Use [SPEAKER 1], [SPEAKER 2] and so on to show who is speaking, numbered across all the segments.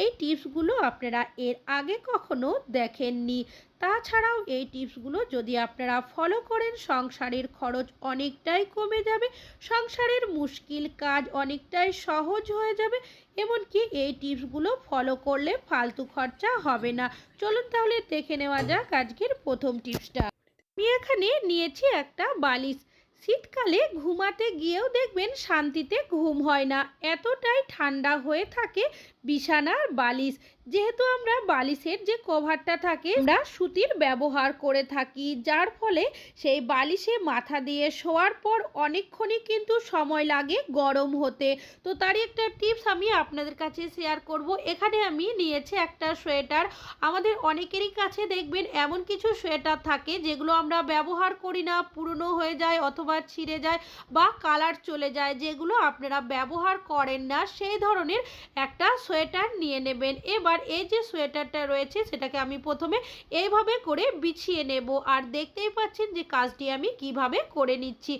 [SPEAKER 1] এই টিপসগুলো আপনারা এর আগে কখনো দেখেননি। তাছাড়াও এই টিপসগুলো যদি আপনারা ফলো করেন, সংসারের খরচ অনেকটাই কমে যাবে, সংসারের মুশকিল কাজ অনেকটাই সহজ হয়ে যাবে, এমনকি এই টিপসগুলো ফলো করলে ফালতু খরচা হবে না। চলুন তাহলে দেখে নেওয়া যাক আজকের প্রথম টিপসটা। আমি এখানে নিয়েছি একটা বালিশ। শীতকালে ঘুমাতে গিয়েও দেখবেন শান্তিতে ঘুম হয় না। এতটাই ঠান্ডা হয়ে থাকে বিছানার বালিশ। যেহেতু আমরা বালিশের যে কভারটা থাকে, আমরা সুতির ব্যবহার করে থাকি, যার ফলে সেই বালিশে মাথা দিয়ে শোয়ার পর অনেকক্ষণই কিন্তু সময় লাগে গরম হতে। তো তারই একটা টিপস আমি আপনাদের কাছে শেয়ার করব। এখানে আমি নিয়েছি একটা সোয়েটার। আমাদের অনেকেরই কাছে দেখবেন এমন কিছু সোয়েটার থাকে, যেগুলো আমরা ব্যবহার করি না, পুরনো হয়ে যায় অথবা ছিঁড়ে যায় বা কালার চলে যায়, যেগুলো আপনারা ব্যবহার করেন না। সেই ধরনের একটা সোয়েটার নিয়ে নেবেন। এবার এই যে সোয়েটারটা রয়েছে, সেটাকে আমি প্রথমে এইভাবে করে বিছিয়ে নেব। আর দেখতেই পাচ্ছেন যে কাজটি আমি কীভাবে করে নিচ্ছি।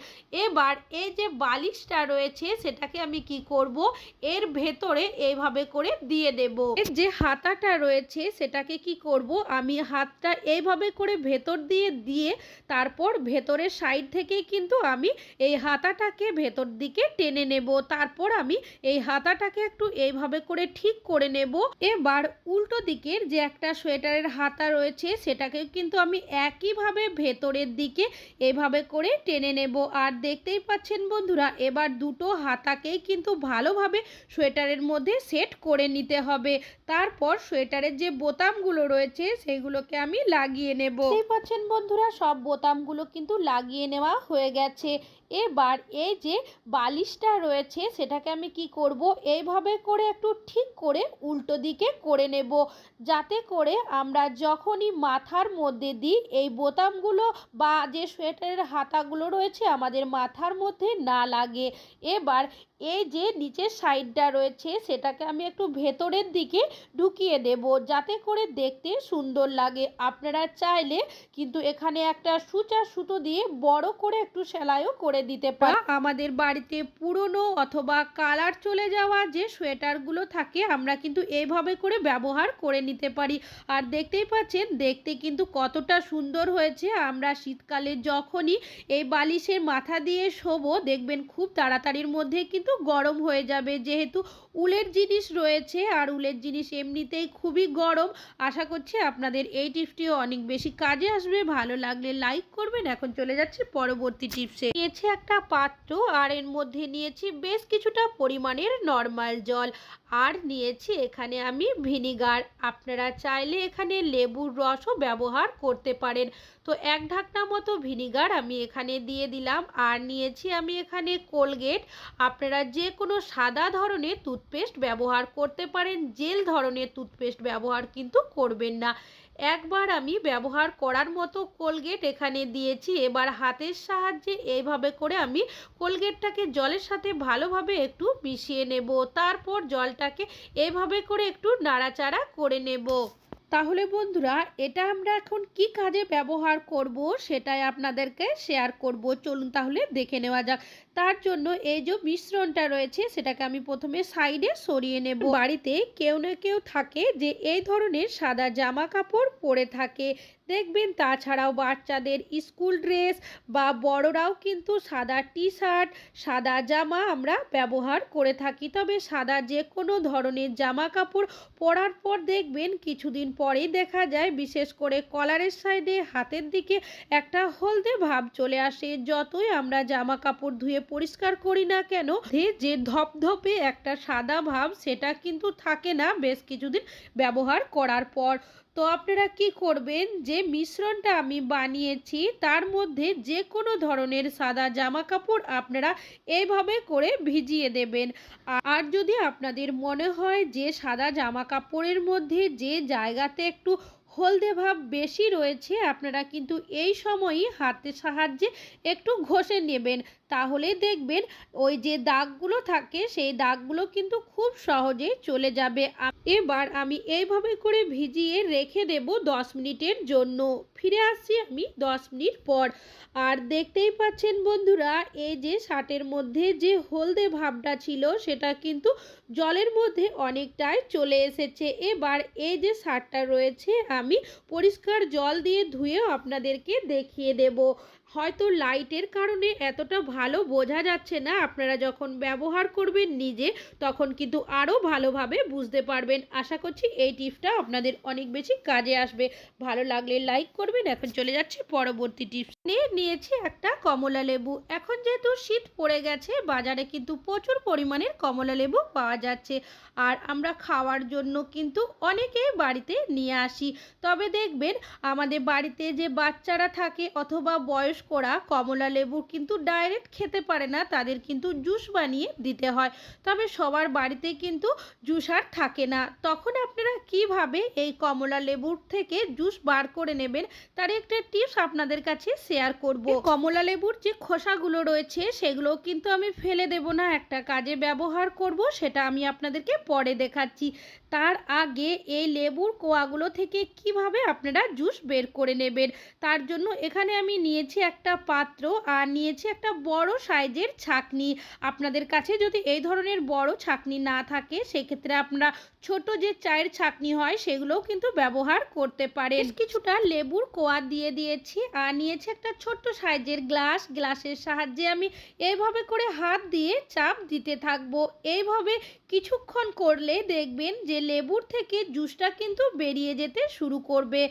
[SPEAKER 1] এবার এই যে বালিশটা রয়েছে, সেটাকে আমি কি করব? এর ভেতরে এইভাবে করে দিয়ে দেব। যে হাতাটা রয়েছে, সেটাকে কি করব? আমি হাতটা এইভাবে করে ভেতর দিয়ে দিয়ে তারপর ভেতরের সাইড থেকেই কিন্তু আমি এই হাতাটাকে ভেতর দিকে টেনে নেব। তারপর আমি এই হাতাটাকে একটু এইভাবে করে ঠিক করে নেব। এবার উল্টো দিকের যে একটা সোয়েটারের হাতা রয়েছে সেটাকে কিন্তু আমি একইভাবে ভেতরের দিকে এভাবে করে টেনে নেব। আর দেখতেই পাচ্ছেন বন্ধুরা, এবার দুটো হাতাকেই কিন্তু ভালোভাবে সোয়েটারের মধ্যে সেট করে নিতে হবে। তারপর সোয়েটারের যে বোতামগুলো রয়েছে, সেগুলোকে আমি লাগিয়ে নেব। দেখতেই পাচ্ছেন বন্ধুরা, সব বোতামগুলো কিন্তু লাগিয়ে নেওয়া হয়ে গেছে। এবার এই যে বালিশটা রয়েছে, সেটাকে আমি কি করব? এইভাবে করে একটু ঠিক করে উল্টো দিকে করে নেব। যাতে করে আমরা যখনই মাথার মধ্যে দিই, এই বোতামগুলো বা যে সোয়েটারের হাতাগুলো রয়েছে, আমাদের মাথার মধ্যে না লাগে। এবার এই যে নিচের সাইডটা রয়েছে, সেটাকে আমি একটু ভেতরের দিকে ঢুকিয়ে দেব, যাতে করে দেখতে সুন্দর লাগে। আপনারা চাইলে কিন্তু এখানে একটা সুচা সুতো দিয়ে বড় করে একটু সেলাইও করে দিতে পারে আমাদের বাড়িতে পুরনো অথবা কালার চলে যাওয়া যে সোয়েটারগুলো থাকে, আমরা কিন্তু এইভাবে করে ব্যবহার করে নিতে পারি। আর দেখতেই পাচ্ছেন, দেখতে কিন্তু কতটা সুন্দর হয়েছে। আমরা শীতকালে যখনই এই বালিশের মাথা দিয়ে শোবো, দেখবেন খুব তাড়াতাড়ির মধ্যে কিন্তু গরম হয়ে যাবে। যেহেতু উলের জিনিস রয়েছে, আর উলের জিনিস এমনিতেই খুবই গরম, আশা করছি আপনাদের এই টিপসটিও অনেক বেশি কাজে আসবে। ভালো লাগলে লাইক করবেন। এখন চলে যাচ্ছি পরবর্তী টিপসে। নিয়েছি একটা পাত্র, আর এর মধ্যে নিয়েছি বেশ কিছুটা পরিমাণের নর্মাল জল। আর নিয়েছি এখানে আমি ভিনিগার। আপনারা চাইলে এখানে লেবুর রসও ব্যবহার করতে পারেন। তো এক ঢাকনা মতো ভিনিগার আমি এখানে দিয়ে দিলাম। আর নিয়েছি আমি এখানে কোলগেট। আপনারা যে কোনো সাদা ধরনের টুথপেস্ট ব্যবহার করতে পারেন, জেল ধরনের টুথপেস্ট ব্যবহার কিন্তু করবেন না। একবার আমি ব্যবহার করার মতো কোলগেট এখানে দিয়েছি, এবার হাতের সাহায্যে এইভাবে করে আমি কোলগেটটাকে জলের সাথে ভালোভাবে একটু মিশিয়ে নেব, তারপর জলটাকে এইভাবে করে একটু নাড়াচাড়া করে নেব। তাহলে বন্ধুরা, এটা আমরা এখন কি কাজে ব্যবহার করব সেটাই আপনাদেরকে শেয়ার করব। চলুন তাহলে দেখে নেওয়া যাক। তার জন্য এই যে মিশ্রণটা রয়েছে, সেটাকে আমি প্রথমে সাইডে সরিয়ে নেব। বাড়িতে কেউ না কেউ থাকে যে এই ধরনের সাদা জামা কাপড় পরে থাকে। দেখবেন তাছাড়াও বাচ্চাদের স্কুল ড্রেস বা বড়রাও কিন্তু সাদা টি শার্ট সাদা জামা আমরা ব্যবহার করে থাকি। তবে সাদা যে কোনো ধরনের জামা কাপড় পরার পর দেখবেন কিছুদিন পরেই দেখা যায়, বিশেষ করে কলারের সাইডে হাতের দিকে একটা হলদে ভাব চলে আসে। যতই আমরা জামা কাপড় ধুয়ে পরিষ্কার করি না কেন যে ধপধপে একটা সাদা ভাব সেটা কিন্তু থাকে না বেশ কিছুদিন ব্যবহার করার পর। তো আপনারা কি করবেন, যে মিশ্রণটা আমি বানিয়েছি তার মধ্যে যে কোনো ধরনের সাদা জামা কাপড় আপনারা এইভাবে করে ভিজিয়ে দেবেন। আর যদি আপনাদের মনে হয় যে সাদা জামা কাপড়ের মধ্যে যে জায়গাতে একটু হলদে ভাব বেশি রয়েছে, আপনারা কিন্তু এই সময়ই হাতের সাহায্যে একটু ঘষে নেবেন। তাহলে দেখবেন ওই যে দাগগুলো থাকে, সেই দাগগুলো কিন্তু খুব সহজে চলে যাবে। এবার আমি এইভাবে করে ভিজিয়ে রেখে দেব দশ মিনিটের জন্য। ফিরে আসছি আমি দশ মিনিট পর। আর দেখতেই পাচ্ছেন বন্ধুরা, এই যে শার্টের মধ্যে যে হলদে ভাবটা ছিল, সেটা কিন্তু জলের মধ্যে অনেকটাই চলে এসেছে। এবার এই যে শার্টটা রয়েছে আমি পরিষ্কার জল দিয়ে ধুয়েও আপনাদেরকে দেখিয়ে দেব। হয়তো লাইটের কারণে এতটা ভালো বোঝা যাচ্ছে না। আপনারা যখন ব্যবহার করবেন নিজে, তখন কিন্তু আরও ভালোভাবে বুঝতে পারবেন। আশা করছি এই টিপসটা আপনাদের অনেক বেশি কাজে আসবে। ভালো লাগলে লাইক করবেন। এখন চলে যাচ্ছে পরবর্তী টিপস নিয়ে। নিয়েছি একটা কমলা লেবু যেহেতু শীত পড়ে গেছে, বাজারে কিন্তু প্রচুর পরিমাণের কমলা লেবু পাওয়া যাচ্ছে। আর আমরা খাওয়ার জন্য কিন্তু অনেকে বাড়িতে নিয়ে আসি। তবে দেখবেন, আমাদের বাড়িতে যে বাচ্চারা থাকে অথবা বয়স্করা, কমলা লেবু কিন্তু ডাইরেক্ট খেতে পারে না, তাদের কিন্তু জুস বানিয়ে দিতে হয়। তবে সবার বাড়িতে কিন্তু জুস আর থাকে না। তখন আপনারা কীভাবে এই কমলা লেবুর থেকে জুস বার করে নেবেন, তার একটা টিপস আপনাদের কাছে শেয়ার করব। কমলা লেবুর যে খোসাগুলো রয়েছে সেগুলো কিন্তু আমি ফেলে দেব না। একটা কাজে ব্যবহার করব, সেটা আমি আপনাদেরকে পরে দেখাচ্ছি। তার আগে এই লেবুর কোয়াগুলো থেকে কীভাবে আপনারা জুস বের করে নেবেন? তার জন্য এখানে আমি নিয়েছি একটা পাত্র আর নিয়েছি একটা বড় সাইজের ছাকনি। আপনাদের কাছে যদি এই ধরনের বড় ছাকনি না থাকে, সেক্ষেত্রে আপনারা ছোট যে চায়ের ছাকনি হয়, সেগুলোও কিন্তু ব্যবহার করতে বেশ কিছুটা লেবুর কোয়া দিয়ে দিয়েছি আর নিয়েছি একটা ছোট্ট সাইজের গ্লাস। গ্লাসের সাহায্যে আমি এইভাবে করে হাত দিয়ে চাপ দিতে থাকব। এইভাবে কিছুক্ষণ করলে দেখবেন যে লেবুর থেকে জুসটা কিন্তু বেরিয়ে যেতে শুরু করবে।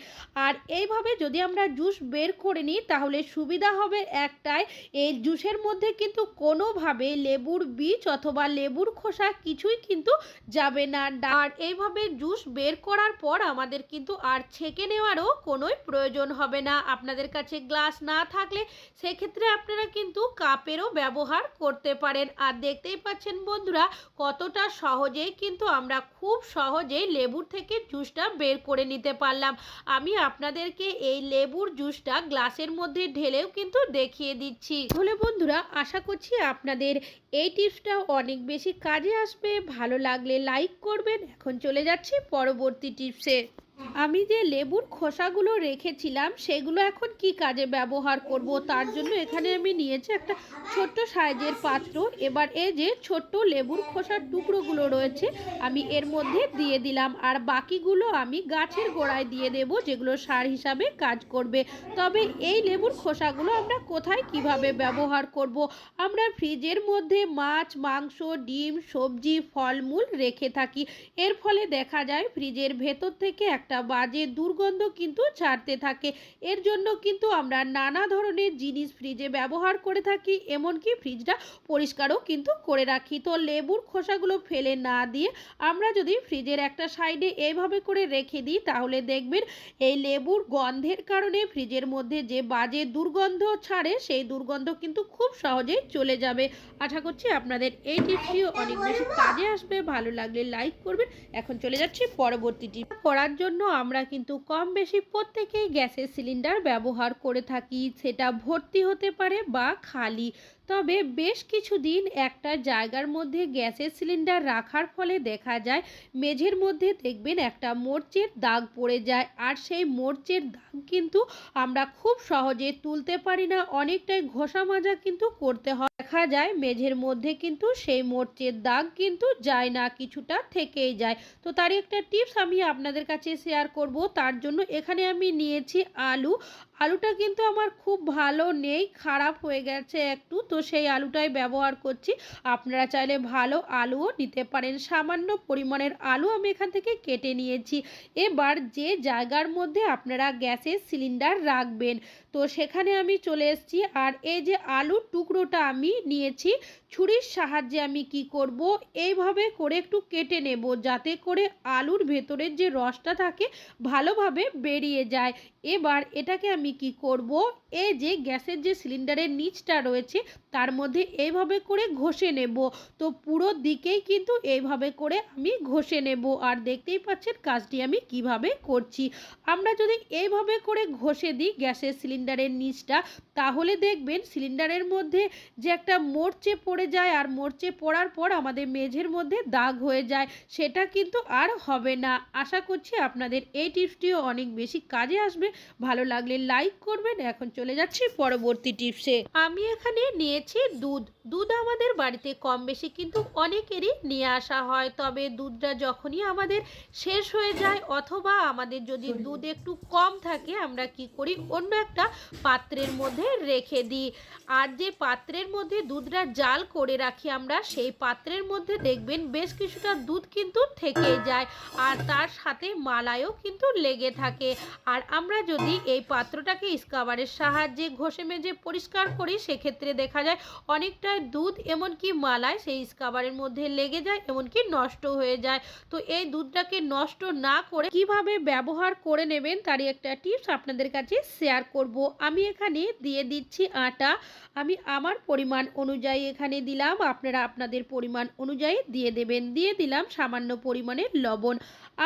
[SPEAKER 1] আর এইভাবে যদি আমরা জুস বের করে নিই, তাহলে সুবিধা হবে একটাই, এই জুসের মধ্যে কিন্তু কোনোভাবে লেবুর বীজ অথবা লেবুর খোসা কিছুই কিন্তু যাবে না। আর এইভাবে জুস বের করার পর আমাদের কিন্তু আর ছেঁকে নেওয়ারও কোনোই প্রয়োজন হবে না। আপনাদের কাছে গ্লাস না থাকলে সেক্ষেত্রে আপনারা কিন্তু কাপেরও ব্যবহার করতে পারেন। আর দেখতেই পাচ্ছেন বন্ধুরা, কতটা সহজেই কিন্তু আমরা খুব সহজেই লেবুর থেকে জুসটা বের করে নিতে পারলাম। আমি আপনাদেরকে এই লেবুর জুসটা গ্লাসের মধ্যে ঢেলেও কিন্তু দেখিয়ে দিচ্ছি। তাহলে বন্ধুরা, আশা করছি আপনাদের এই টিপসটা অনেক বেশি কাজে আসবে। ভালো লাগলে লাইক করবেন। এখন চলে যাচ্ছি পরবর্তী টিপসে। আমি যে লেবুর খোসাগুলো রেখেছিলাম, সেগুলো এখন কি কাজে ব্যবহার করব? তার জন্য এখানে আমি নিয়েছি একটা ছোট্ট সাইজের পাত্র। এবার এ যে ছোট্ট লেবুর খোসার টুকরোগুলো রয়েছে, আমি এর মধ্যে দিয়ে দিলাম। আর বাকিগুলো আমি গাছের গোড়ায় দিয়ে দেব, যেগুলো সার হিসাবে কাজ করবে। তবে এই লেবুর খোসাগুলো আমরা কোথায় কীভাবে ব্যবহার করব? আমরা ফ্রিজের মধ্যে মাছ, মাংস, ডিম, সবজি, ফলমূল রেখে থাকি। এর ফলে দেখা যায়, ফ্রিজের ভেতর থেকে একটা বাজে দুর্গন্ধ কিন্তু ছাড়তে থাকে। এর জন্য কিন্তু আমরা নানা ধরনের জিনিস ফ্রিজে ব্যবহার করে থাকি, এমনকি ফ্রিজটা পরিষ্কারও কিন্তু করে রাখি। তো লেবুর খোসাগুলো ফেলে না দিয়ে আমরা যদি ফ্রিজের একটা সাইডে এইভাবে করে রেখে দিই, তাহলে দেখবেন এই লেবুর গন্ধের কারণে ফ্রিজের মধ্যে যে বাজে দুর্গন্ধ ছাড়ে, সেই দুর্গন্ধ কিন্তু খুব সহজেই চলে যাবে। আশা করছি আপনাদের এই টিপসটিও অনেক বেশি কাজে আসবে। ভালো লাগলে লাইক করবেন। এখন চলে যাচ্ছি পরবর্তী টিপ। করার জন্য আমরা কিন্তু কম বেশি প্রত্যেকেই গ্যাসের সিলিন্ডার ব্যবহার করে থাকি। সেটা ভর্তি হতে পারে বা খালি। তবে বেশ কিছুদিন একটা জায়গার মধ্যে গ্যাসের সিলিন্ডার রাখার ফলে দেখা যায় মেঝের মধ্যে দেখবেন একটা মোর্চের দাগ পড়ে যায়। আর সেই মোর্চের দাগ কিন্তু আমরা খুব সহজে তুলতে পারি না। অনেকটাই ঘষা মাজা কিন্তু করতে হয়। দেখা যায় মেঝের মধ্যে কিন্তু সেই মোর্চের দাগ কিন্তু যায় না, কিছুটা থেকেই যায়। তো তারই একটা টিপস আমি আপনাদের কাছে শেয়ার করব। তার জন্য এখানে আমি নিয়েছি আলু। আলুটা কিন্তু আমার খুব ভালো নেই, খারাপ হয়ে গেছে একটু, তো সেই আলুটাই ব্যবহার করছি। আপনারা চাইলে ভালো আলুও নিতে পারেন, সামান্য পরিমাণের আলু আমি এখান থেকে কেটে নিয়েছি। এবার যে জায়গার মধ্যে আপনারা গ্যাসের সিলিন্ডার রাখবেন তো সেখানে আমি চলে এসেছি। আর এই যে আলুর টুকরোটা আমি নিয়েছি, ছুরির সাহায্যে আমি কি করব, এইভাবে করে একটু কেটে নেব যাতে করে আলুর ভেতরের যে রসটা থাকে ভালোভাবে বেরিয়ে যায়। এবার এটাকে আমি কি করব, এই যে গ্যাসের যে সিলিন্ডারের নিচটা রয়েছে তার মধ্যে এইভাবে করে ঘষে নেব। তো পুরো দিকেই কিন্তু এইভাবে করে আমি ঘষে নেব। আর দেখতেই পাচ্ছেন কাজটি আমি কীভাবে করছি। আমরা যদি এইভাবে করে ঘষে দিই গ্যাসের সিলিন্ডারের নিচটা, তাহলে দেখবেন সিলিন্ডারের মধ্যে যে একটা মোর্চে পড়ে যায় আর মোর্চে পড়ার পর আমাদের মেঝের মধ্যে দাগ হয়ে যায়, সেটা কিন্তু আর হবে না। আশা করছি আপনাদের এই টিপসটিও অনেক বেশি কাজে আসবে। ভালো লাগলে লাইক করবেন। এখন চলে যাচ্ছি পরবর্তী টিপসে। আমি এখানে নিয়েছি দুধ। দুধ আমাদের বাড়িতে কম বেশি কিন্তু অনেকেরই নিয়ে আসা হয়। তবে দুধটা যখনই আমাদের শেষ হয়ে যায় অথবা আমাদের যদি দুধ একটু কম থাকে, আমরা কি করি? অন্য একটা পাত্রের মধ্যে রেখে দিই। আর যে পাত্রের মধ্যে দুধটা জাল করে রাখি আমরা, সেই পাত্রের মধ্যে দেখবেন বেশ কিছুটা দুধ কিন্তু থেকে যায় আর তার সাথে মালাইও কিন্তু লেগে থাকে। আর আমরা যদি এই পাত্রটাকে স্কাবারের সাহায্যে ঘষে মেজে পরিষ্কার করি, সেক্ষেত্রে দেখা যায় অনেকটা দুধ এমনকি মালাই সেই স্কাবারের মধ্যে লেগে যায়, এমনকি নষ্ট হয়ে যায়। তো এই দুধটাকে নষ্ট না করে কীভাবে ব্যবহার করে নেবেন, তারই একটা টিপস আপনাদের কাছে শেয়ার করব। আমি এখানে দিয়ে দিচ্ছি আটা। আমি আমার পরিমাণ অনুযায়ী এখানে দিলাম। আপনারা আপনাদের পরিমাণ অনুযায়ী দিয়ে দেবেন। দিয়ে দিলাম সামান্য পরিমাণে লবণ।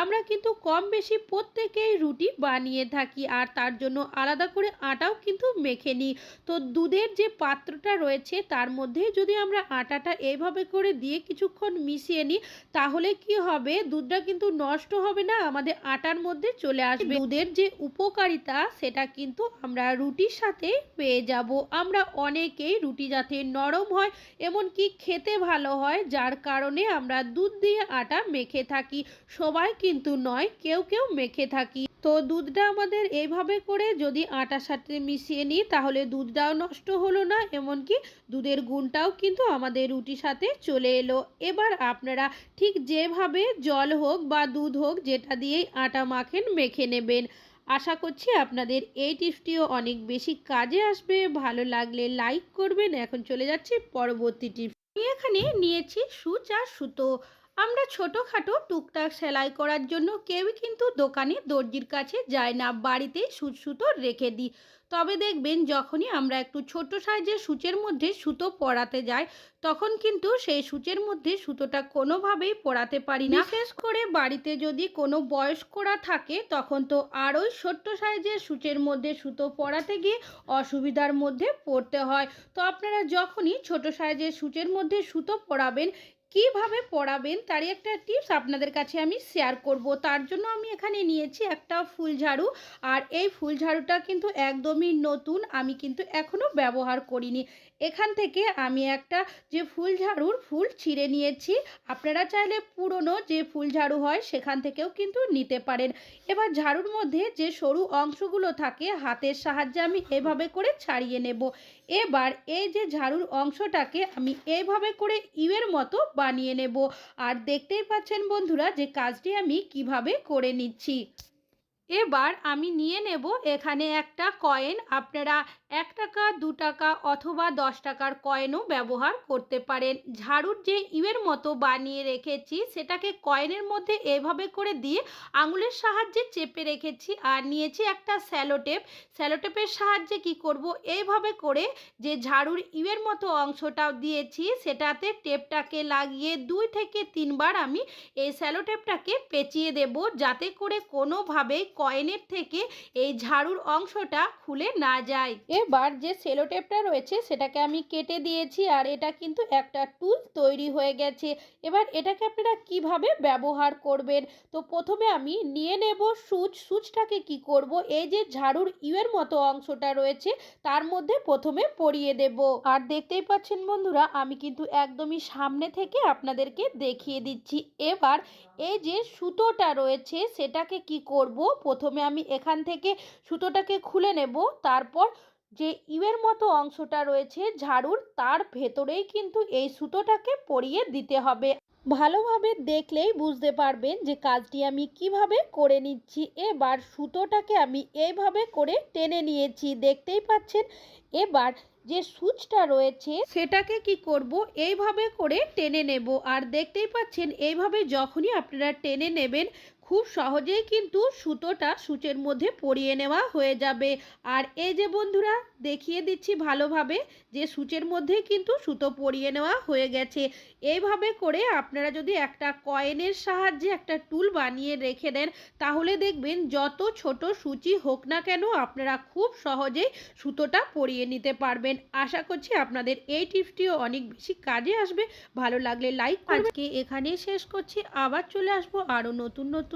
[SPEAKER 1] আমরা কিন্তু কম বেশি প্রত্যেকেই রুটি বানিয়ে থাকি আর তার জন্য আলাদা করে আটাও কিন্তু মেখে নিই। তো দুধের যে পাত্রটা রয়েছে তার মধ্যে যদি আমরা আটাটা এইভাবে করে দিয়ে কিছুক্ষণ মিশিয়ে নিই, তাহলে কি হবে? দুধটা কিন্তু নষ্ট হবে না। আমাদের আটার মধ্যে চলে আসবে। দুধের যে উপকারিতা, সেটা কিন্তু আমরা রুটির সাথে পেয়ে যাব। আমরা অনেকেই রুটি যাতে নরম হয়, এমনকি খেতে ভালো হয়, যার কারণে আমরা দুধ দিয়ে আটা মেখে থাকি। সবাই কিন্তু নয়, কেউ কেউ মেখে থাকি। তো দুধটা আমাদের এইভাবে করে যদি আটার সাথে মিশিয়ে নিই, তাহলে দুধটাও নষ্ট হলো না, এমনকি দুধের গুণটাও কিন্তু আমাদের রুটির সাথে চলে এলো। এবার আপনারা ঠিক যেভাবে জল হোক বা দুধ হোক, যেটা দিয়েই আটা মাখেন, মেখে নেবেন। আশা করছি আপনাদের এই টিপসটিও অনেক বেশি কাজে আসবে। ভালো লাগলে লাইক করবেন। এখন চলে যাচ্ছি পরবর্তী টিপস। আমি এখানে নিয়েছি সুচ আর সুতো। আমরা ছোটোখাটো টুকটাক সেলাই করার জন্য কেউই কিন্তু দোকানে দর্জির কাছে যায় না। বাড়িতেই সুচ সুতো রেখে দিই। তবে দেখবেন যখনই আমরা একটু ছোট সাইজের সূচের মধ্যে সুতো পরাতে যাই, তখন কিন্তু সেই সূচের মধ্যে সুতোটা কোনোভাবেই পরাতে পারি না। বিশেষ করে বাড়িতে যদি কোনো বয়স্করা থাকে, তখন তো আরোই ছোট্ট সাইজের সূচের মধ্যে সুতো পরাতে গিয়ে অসুবিধার মধ্যে পড়তে হয়। তো আপনারা যখনই ছোট সাইজের সূচের মধ্যে সুতো পরাবেন কীভাবে পড়াবেন? তারই একটা টিপস আপনাদের কাছে আমি শেয়ার করব। তার জন্য আমি এখানে নিয়েছি একটা ফুল ঝাড়ু। আর এই ফুল ঝাড়ুটা কিন্তু একদমই নতুন। আমি কিন্তু এখনও ব্যবহার করিনি। এখান থেকে আমি একটা যে ফুল ঝাড়ুর ফুল ছিঁড়ে নিয়েছি। আপনারা চাইলে পুরনো যে ফুল ঝাড়ু হয় সেখান থেকেও কিন্তু নিতে পারেন। এবার ঝাড়ুর মধ্যে যে সরু অংশগুলো থাকে হাতের সাহায্যে আমি এভাবে করে ছাড়িয়ে নেব। এবার এই যে ঝাড়ুর অংশটাকে আমি এইভাবে করে ইউয়ের মতো বানিয়ে নেব। আর দেখতেই পাচ্ছেন বন্ধুরা যে কাজটি আমি কীভাবে করে নিচ্ছি। এবার আমি নিয়ে নেব এখানে একটা কয়েন। আপনারা এক টাকা, দু টাকা অথবা দশ টাকার কয়েনও ব্যবহার করতে পারেন। ঝাড়ুর যে ইউয়ের মতো বানিয়ে রেখেছি, সেটাকে কয়েনের মধ্যে এভাবে করে দিয়ে আঙুলের সাহায্যে চেপে রেখেছি আর নিয়েছি একটা স্যালোটেপ। স্যালোটেপের সাহায্যে কি করব? এইভাবে করে যে ঝাড়ুর ইউয়ের মতো অংশটাও দিয়েছি, সেটাতে টেপটাকে লাগিয়ে দুই থেকে তিনবার আমি এই স্যালোটেপটাকে পেঁচিয়ে দেব। যাতে করে কোনোভাবেই কয়েনের থেকে এই ঝাড়ুর অংশটা খুলে না যায়। এবার যে সেলোটেপটা রয়েছে, সেটাকে আমি কেটে দিয়েছি আর এটা কিন্তু একটা টুল তৈরি হয়ে গেছে। এবার এটাকে আপনারা কীভাবে ব্যবহার করবেন? তো প্রথমে আমি নিয়ে নেব সুচ। সুচটাকে কি করব? এই যে ঝাড়ুর ইউয়ের মতো অংশটা রয়েছে, তার মধ্যে প্রথমে পরিয়ে দেব। আর দেখতেই পাচ্ছেন বন্ধুরা, আমি কিন্তু একদমই সামনে থেকে আপনাদেরকে দেখিয়ে দিচ্ছি। এবার এই যে সুতোটা রয়েছে, সেটাকে কি করব? প্রথমে আমি এখান থেকে সুতোটাকে খুলে নেব। তারপর যে ইউয়ের মতো অংশটা রয়েছে ঝাড়ুর, তার ভেতরেই কিন্তু এই সুতোটাকে পরিয়ে দিতে হবে। ভালোভাবে দেখলেই বুঝতে পারবেন যে কাজটি আমি কীভাবে করে নিচ্ছি। এবার সুতোটাকে আমি এইভাবে করে টেনে নিয়েছি। দেখতেই পাচ্ছেন, এবার যে সুচটা রয়েছে সেটাকে কি করব? এইভাবে করে টেনে নেব। আর দেখতেই পাচ্ছেন, এইভাবে যখনই আপনারা টেনে নেবেন খুব সহজেই কিন্তু সুতোটা সূচের মধ্যে পরিয়ে নেওয়া হয়ে যাবে। আর এই যে বন্ধুরা, দেখিয়ে দিচ্ছি ভালোভাবে যে সূচের মধ্যেই কিন্তু সুতো পরিয়ে নেওয়া হয়ে গেছে। এইভাবে করে আপনারা যদি একটা কয়েনের সাহায্যে একটা টুল বানিয়ে রেখে দেন, তাহলে দেখবেন যত ছোট সূচি হোক না কেন আপনারা খুব সহজেই সুতোটা পরিয়ে নিতে পারবেন। আশা করছি আপনাদের এই টিপসটিও অনেক বেশি কাজে আসবে। ভালো লাগলে লাইক আজকে এখানেই শেষ করছি। আবার চলে আসব আরও নতুন নতুন